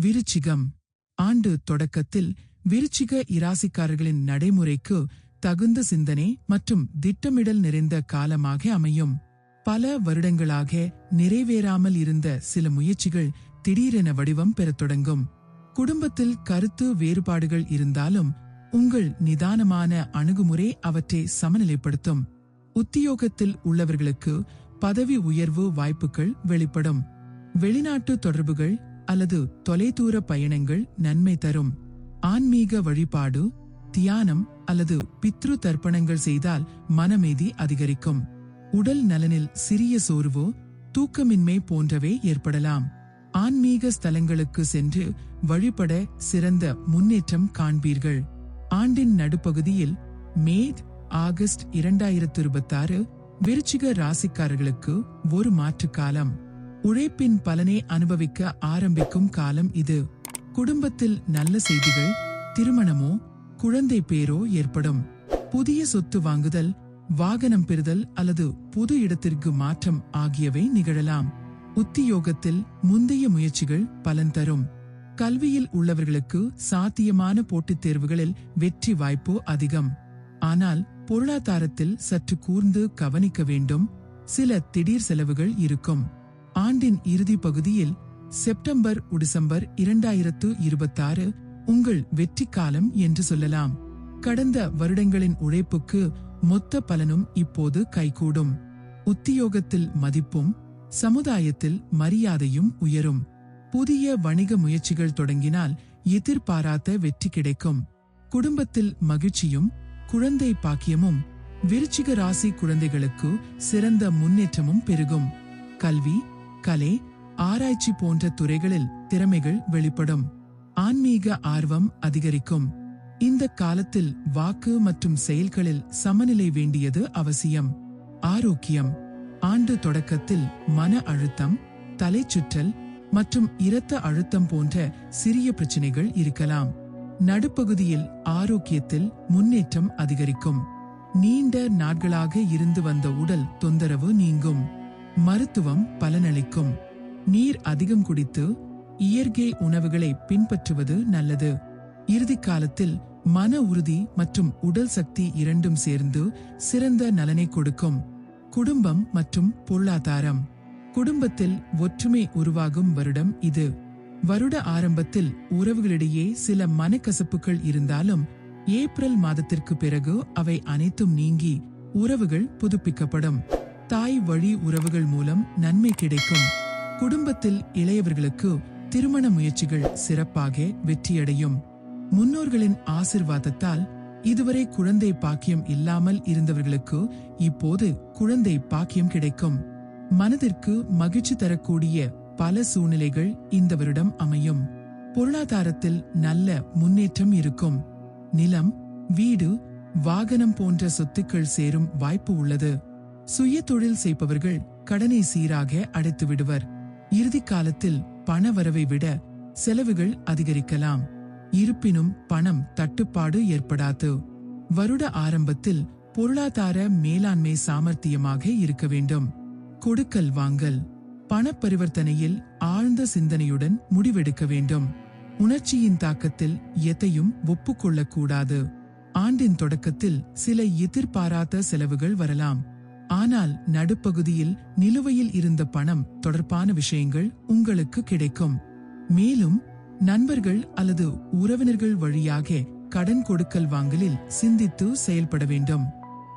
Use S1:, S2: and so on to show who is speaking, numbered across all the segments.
S1: விருச்சிகம். ஆண்டு தொடக்கத்தில் விருச்சிக இராசிக்காரர்களின் நடைமுறைக்கு தகுந்த சிந்தனை மற்றும் திட்டமிடல் நிறைந்த காலமாக அமையும். பல வருடங்களாக நிறைவேறாமல் இருந்த சில முயற்சிகள் திடீரென வடிவம் பெறத் தொடங்கும். குடும்பத்தில் கருத்து வேறுபாடுகள் இருந்தாலும் உங்கள் நிதானமான அணுகுமுறை அவற்றை சமநிலைப்படுத்தும். உத்தியோகத்தில் உள்ளவர்களுக்கு பதவி உயர்வு வாய்ப்புகள் வெளிப்படும். வெளிநாட்டு தொடர்புகள் அல்லது தொலைதூர பயணங்கள் நன்மை தரும். ஆன்மீக வழிபாடு தியானம் அல்லது பித்ரு தர்ப்பணங்கள் செய்தால் மனமேதி அதிகரிக்கும். உடல் நலனில் சிறிய சோர்வோ தூக்கமின்மை போன்றவை ஏற்படலாம். ஆன்மீக ஸ்தலங்களுக்கு சென்று வழிபட சிறந்த முன்னேற்றம் காண்பீர்கள். ஆண்டின் நடுப்பகுதியில் மே ஆகஸ்ட் இரண்டாயிரத்து இருபத்தாறு விருச்சிக ராசிக்காரர்களுக்கு ஒரு மாற்று காலம். உழைப்பின் பலனை அனுபவிக்க ஆரம்பிக்கும் காலம் இது. குடும்பத்தில் நல்ல செய்திகள் திருமணமோ குழந்தை பேரோ ஏற்படும். புதிய சொத்து வாங்குதல் வாகனம் பெறுதல் அல்லது புது இடத்திற்கு மாற்றம் ஆகியவை நிகழலாம். உத்தியோகத்தில் முந்தைய முயற்சிகள் பலன் தரும். கல்வியில் உள்ளவர்களுக்கு சாத்தியமான போட்டித் தேர்வுகளில் வெற்றி வாய்ப்பு அதிகம். ஆனால் பொருளாதாரத்தில் சற்று கூர்ந்து கவனிக்க வேண்டும். சில திடீர் செலவுகள் இருக்கும். ஆண்டின் இறுதி பகுதியில் செப்டம்பர் டிசம்பர் இரண்டாயிரத்து இருபத்தாறு உங்கள் வெற்றி காலம் என்று சொல்லலாம். கடந்த வருடங்களின் உழைப்புக்கு மொத்த பலனும் இப்போது கைகூடும். உத்தியோகத்தில் மதிப்பும் சமுதாயத்தில் மரியாதையும் உயரும். புதிய வணிக முயற்சிகள் தொடங்கினால் எதிர்பாராத வெற்றி கிடைக்கும். குடும்பத்தில் மகிழ்ச்சியும் குழந்தை பாக்கியமும் விருச்சிக ராசி குழந்தைகளுக்கு சிறந்த முன்னேற்றமும் பெருகும். கல்வி கலை ஆராய்ச்சி போன்ற துறைகளில் திறமைகள் வெளிப்படும். ஆன்மீக ஆர்வம் அதிகரிக்கும். இந்த காலத்தில் வாக்கு மற்றும் செயல்களில் சமநிலை வேண்டியது அவசியம். ஆரோக்கியம் ஆண்டு தொடக்கத்தில் மன அழுத்தம் தலைச்சுற்றல் மற்றும் இரத்த அழுத்தம் போன்ற சிறிய பிரச்சனைகள் இருக்கலாம். நடுப்பகுதியில் ஆரோக்கியத்தில் முன்னேற்றம் அதிகரிக்கும். நீண்ட நாட்களாக இருந்து வந்த உடல் தொந்தரவு நீங்கும். மருத்துவம் பலனளிக்கும். நீர் அதிகம் குடித்து இயற்கை உணவுகளை பின்பற்றுவது நல்லது. இறுதி காலத்தில் மன உறுதி மற்றும் உடல் சக்தி இரண்டும் சேர்ந்து சிறந்த நலனை கொடுக்கும். குடும்பம் மற்றும் பொருளாதாரம். குடும்பத்தில் ஒற்றுமை உருவாகும் வருடம் இது. வருட ஆரம்பத்தில் உறவுகளிடையே சில மனக்கசப்புகள் இருந்தாலும் ஏப்ரல் மாதத்திற்கு பிறகு அவை அனைத்தும் நீங்கி உறவுகள் புதுப்பிக்கப்படும். தாய் வழி உறவுகள் மூலம் நன்மை கிடைக்கும். குடும்பத்தில் இளையவர்களுக்கு திருமண முயற்சிகள் சிறப்பாக வெற்றியடையும். முன்னோர்களின் ஆசிர்வாதத்தால் இதுவரை குழந்தை பாக்கியம் இல்லாமல் இருந்தவர்களுக்கு இப்போது குழந்தை பாக்கியம் கிடைக்கும். மனதிற்கு மகிழ்ச்சி தரக்கூடிய பல சூழ்நிலைகள் இந்த வருடம் அமையும். பொருளாதாரத்தில் நல்ல முன்னேற்றம் இருக்கும். நிலம் வீடு வாகனம் போன்ற சொத்துக்கள் சேரும் வாய்ப்பு உள்ளது. சுய தொழில் செய்பவர்கள் கடனை சீராக அடைத்து விடுவர். இறுதி காலத்தில் பண வரவை விட செலவுகள் அதிகரிக்கலாம். இருப்பினும் பணம் தட்டுப்பாடு ஏற்படாது. வருட ஆரம்பத்தில் பொருளாதார மேலாண்மை சாமர்த்தியமாக இருக்க வேண்டும். கொடுக்கல் வாங்கல். பண பரிவர்த்தனையில் ஆழ்ந்த சிந்தனையுடன் முடிவெடுக்க வேண்டும். உணர்ச்சியின் தாக்கத்தில் எதையும் ஒப்புக்கொள்ளக்கூடாது. ஆண்டின் தொடக்கத்தில் சில எதிர்பாராத செலவுகள் வரலாம். ஆனால் நடுப்பகுதியில் நிலுவையில் இருந்த பணம் தொடர்பான விஷயங்கள் உங்களுக்கு கிடைக்கும். மேலும் நண்பர்கள் அல்லது உறவினர்கள் வழியாக கடன் கொடுக்கல் வாங்கலில் சிந்தித்து செயல்பட வேண்டும்.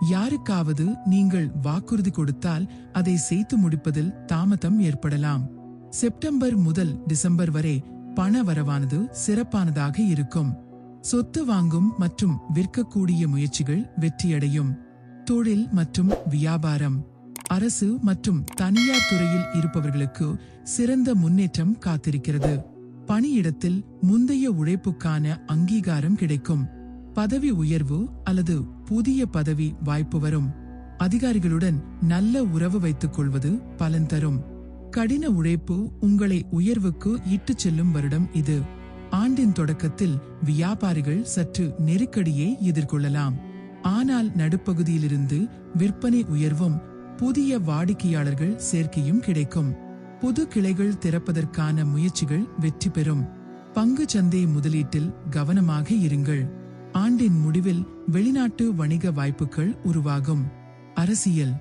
S1: யாருக்காவது நீங்கள் வாக்குறுதி கொடுத்தால் அதை செய்து முடிப்பதில் தாமதம் ஏற்படலாம். செப்டம்பர் முதல் டிசம்பர் வரை பண வரவானது சிறப்பானதாக இருக்கும். சொத்து வாங்கும் மற்றும் விற்கக்கூடிய முயற்சிகள் வெற்றியடையும். தொழில் மற்றும் வியாபாரம் அரசு மற்றும் தனியார் துறையில் இருப்பவர்களுக்கு சிறந்த முன்னேற்றம் காத்திருக்கிறது. பணியிடத்தில் முந்தைய உழைப்புக்கான அங்கீகாரம் கிடைக்கும். பதவி உயர்வு அல்லது புதிய பதவி வாய்ப்பு வரும். அதிகாரிகளுடன் நல்ல உறவு வைத்துக் கொள்வது பலன் தரும். கடின உழைப்பு உங்களை உயர்வுக்கு இட்டுச் செல்லும் வருடம் இது. ஆண்டின் தொடக்கத்தில் வியாபாரிகள் சற்று நெருக்கடியை எதிர்கொள்ளலாம். ஆனால் நடுப்பகுதியிலிருந்து விற்பனை உயர்வும் புதிய வாடிக்கையாளர்கள் சேர்க்கையும் கிடைக்கும். புது கிளைகள் திறப்பதற்கான முயற்சிகள் வெற்றி பெறும். பங்கு சந்தை முதலீட்டில் கவனமாக இருங்கள். ஆண்டின் முடிவில் வெளிநாட்டு வணிக வாய்ப்புகள் உருவாகும். அரசியல்.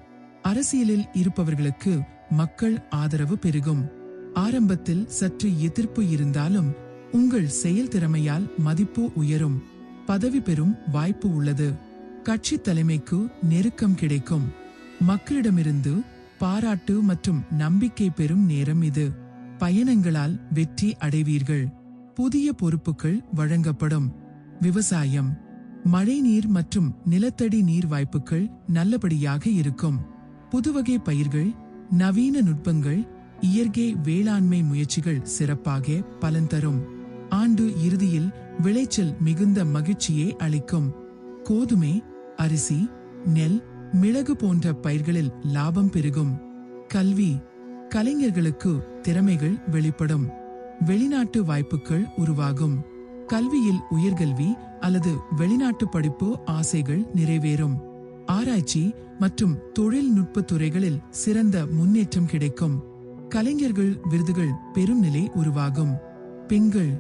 S1: அரசியலில் இருப்பவர்களுக்கு மக்கள் ஆதரவு பெருகும். ஆரம்பத்தில் சற்று எதிர்ப்பு இருந்தாலும் உங்கள் செயல் திறமையால் மதிப்பு உயரும். பதவி பெறும் வாய்ப்பு உள்ளது. கட்சி தலைமைக்கு நெருக்கம் கிடைக்கும். மக்களிடமிருந்து பாராட்டு மற்றும் நம்பிக்கை பெறும் நேரம் இது. பயணங்களால் வெற்றி அடைவீர்கள். புதிய பொறுப்புகள் வழங்கப்படும். விவசாயம் மழைநீர் மற்றும் நிலத்தடி நீர் வாய்ப்புகள் நல்லபடியாக இருக்கும். புதுவகை பயிர்கள் நவீன நுட்பங்கள் இயற்கை வேளாண்மை முயற்சிகள் சிறப்பாக பலன் தரும். ஆண்டு இறுதியில் விளைச்சல் மிகுந்த மகிழ்ச்சியை அளிக்கும். கோதுமை அரிசி நெல் மிளகு போன்ற பயிர்களில் லாபம் பெருகும். கல்வி கலைஞர்களுக்கு திறமைகள் வெளிப்படும். வெளிநாட்டு வாய்ப்புகள் உருவாகும். கல்வியில் உயர்கல்வி அல்லது வெளிநாட்டு படிப்பு ஆசைகள் நிறைவேறும். ஆராய்ச்சி மற்றும் தொழில்நுட்ப துறைகளில் சிறந்த முன்னேற்றம் கிடைக்கும். கலைஞர்கள் விருதுகள் பெரும் நிலை உருவாகும். பெண்கள்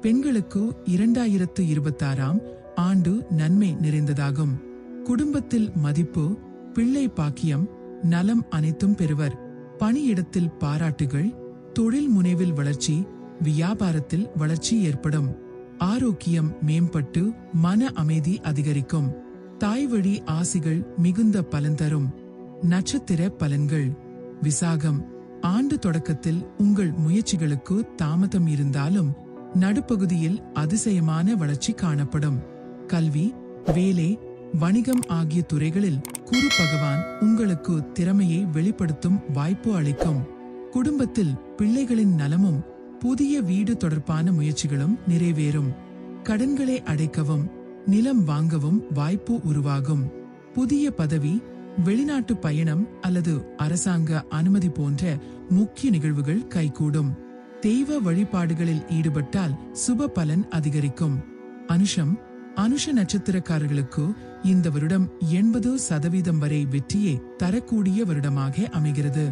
S1: பெண்களுக்கு இரண்டாயிரத்து இருபத்தாறாம் ஆண்டு நன்மை நிறைந்ததாகும். குடும்பத்தில் மதிப்பு பிள்ளை பாக்கியம் நலம் அனைத்தும் பெறுவர். பணியிடத்தில் பாராட்டுகள் தொழில் முனைவில் வளர்ச்சி வியாபாரத்தில் வளர்ச்சி ஏற்படும். ஆரோக்கியம் மேம்பட்டு மன அமைதி அதிகரிக்கும். தாய்வழி ஆசிகள் மிகுந்த பலன் தரும். நட்சத்திர பலன்கள். விசாகம். ஆண்டு தொடக்கத்தில் உங்கள் முயற்சிகளுக்கு தாமதம் இருந்தாலும் நடுப்பகுதியில் அதிசயமான வளர்ச்சி காணப்படும். கல்வி வேலை வணிகம் ஆகிய துறைகளில் குரு பகவான் உங்களுக்கு திறமையை வெளிப்படுத்தும் வாய்ப்பு அளிக்கும். குடும்பத்தில் பிள்ளைகளின் நலமும் புதிய வீடு தொடர்பான முயற்சிகளும் நிறைவேறும். கடன்களை அடைக்கவும் நிலம் வாங்கவும் வாய்ப்பு உருவாகும். புதிய பதவி வெளிநாட்டு பயணம் அல்லது அரசாங்க அனுமதி போன்ற முக்கிய நிகழ்வுகள் கைகூடும். தெய்வ வழிபாடுகளில் ஈடுபட்டால் சுப பலன் அதிகரிக்கும். அனுஷம் அனுஷ நட்சத்திரக்காரர்களுக்கு இந்த வருடம் எண்பது சதவீதம் வரை வெற்றியை தரக்கூடிய வருடமாக அமைகிறது.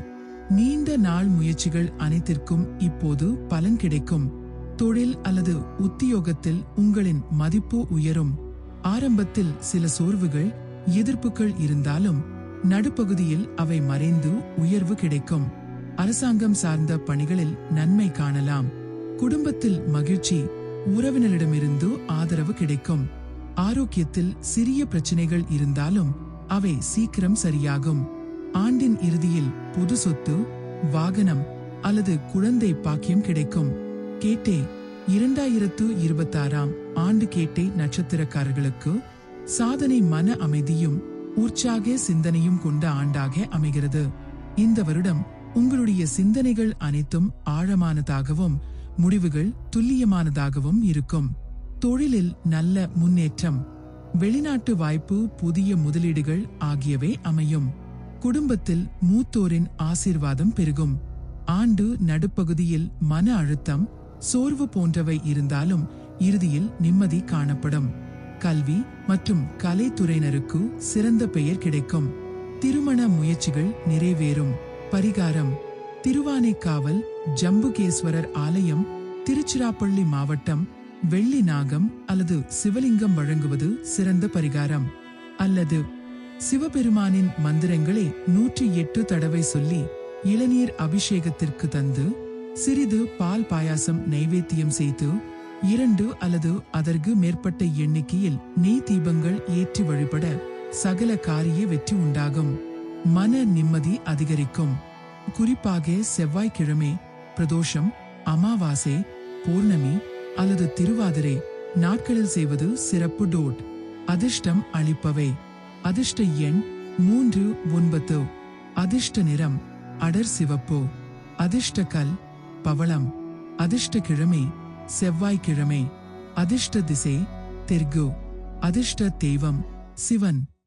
S1: நீண்ட நாள் முயற்சிகள் அனைத்திற்கும் இப்போது பலன் கிடைக்கும். தொழில் அல்லது உத்தியோகத்தில் உங்களின் மதிப்பு உயரும். ஆரம்பத்தில் சில சோர்வுகள் எதிர்ப்புகள் இருந்தாலும் நடுப்பகுதியில் அவை மறைந்து உயர்வு கிடைக்கும். அரசாங்கம் சார்ந்த பணிகளில் நன்மை காணலாம். குடும்பத்தில் மகிழ்ச்சி உறவினரிடமிருந்து ஆதரவு கிடைக்கும். ஆரோக்கியத்தில் சிறிய பிரச்சனைகள் இருந்தாலும் அவை சீக்கிரம் சரியாகும். ஆண்டின் இறுதியில் புது சொத்து வாகனம் அல்லது குழந்தை பாக்கியம் கிடைக்கும். கேட்டே இரண்டாயிரத்து இருபத்தாறாம் ஆண்டு கேட்டை நட்சத்திரக்காரர்களுக்கு சாதனை மன அமைதியும் உற்சாக சிந்தனையும் கொண்ட ஆண்டாக அமைகிறது. இந்த வருடம் உங்களுடைய சிந்தனைகள் அனைத்தும் ஆழமானதாகவும் முடிவுகள் துல்லியமானதாகவும் இருக்கும். தொழிலில் நல்ல முன்னேற்றம் வெளிநாட்டு வாய்ப்பு புதிய முதலீடுகள் ஆகியவை அமையும். குடும்பத்தில் மூத்தோரின் ஆசீர்வாதம் பெருகும். ஆண்டு நடுப்பகுதியில் மன அழுத்தம் சோர்வு போன்றவை இருந்தாலும் இறுதியில் நிம்மதி காணப்படும். கல்வி மற்றும் கலைத்துறையினருக்கு சிறந்த பெயர் கிடைக்கும். திருமண முயற்சிகள் நிறைவேறும். பரிகாரம் திருவானைக்காவல் ஜம்புகேஸ்வரர் ஆலயம் திருச்சிராப்பள்ளி மாவட்டம் வெள்ளி நாகம் அல்லது சிவலிங்கம் வழங்குவது சிறந்த பரிகாரம். அல்லது சிவபெருமானின் மந்திரங்களை நூற்றி எட்டு தடவை சொல்லி இளநீர் அபிஷேகத்திற்கு தந்து சிறிது பால் பாயாசம் நைவேத்தியம் செய்து இரண்டு அல்லது அதற்கு மேற்பட்ட எண்ணிக்கையில் நெய் தீபங்கள் ஏற்றி வழிபட சகல காரிய வெற்றி உண்டாகும். மன நிம்மதி அதிகரிக்கும். குறிப்பாக செவ்வாய்க்கிழமை பிரதோஷம் அமாவாசை பௌர்ணமி அல்லது திருவாதிரை நாட்களில் செய்வது சிறப்பு டோட். அதிர்ஷ்டம் அளிப்பவை. அதிர்ஷ்ட எண் மூன்று ஒன்பது. அதிர்ஷ்ட நிறம் அடர் சிவப்பு. அதிர்ஷ்ட கல் பவளம். அதிர்ஷ்ட கிழமை செவ்வாய்க்கிழமை. அதிர்ஷ்ட திசை தெற்கு. அதிர்ஷ்ட தெய்வம் சிவன்.